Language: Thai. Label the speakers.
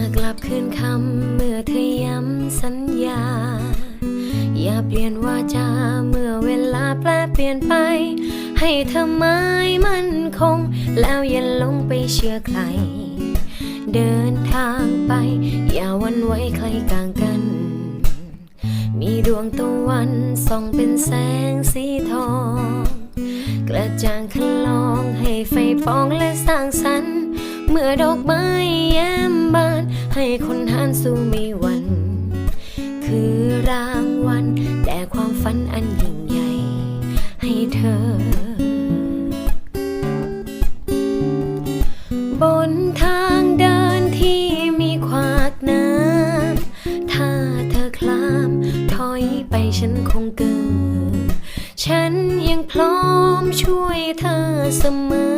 Speaker 1: ากกลับคืนคำเมื่อเธอย้ำสัญญา อย่าเปลี่ยนวาจาเมื่อเวลาแปลเปลี่ยนไป ให้เธอไม้มันคง แล้วอย่าลงไปเชื่อใคร เดินทางไป อย่าวันไว้ใครกลางกัน มีดวงตะวันส่องเป็นแสงสีทอง กระจ่างคลองให้ไฟปองและสร้างสรรค์เมื่อดอกไม้แย้มบาน คนหันสู่มีวัน คือรางวัลแต่ความฝันอันยิ่งใหญ่ ให้เธอ บนทางเดินที่มีขวากน้ำถ้าเธอคลามถอยไปฉันคงเกินฉันยังพร้อมช่วยเธอเสมอ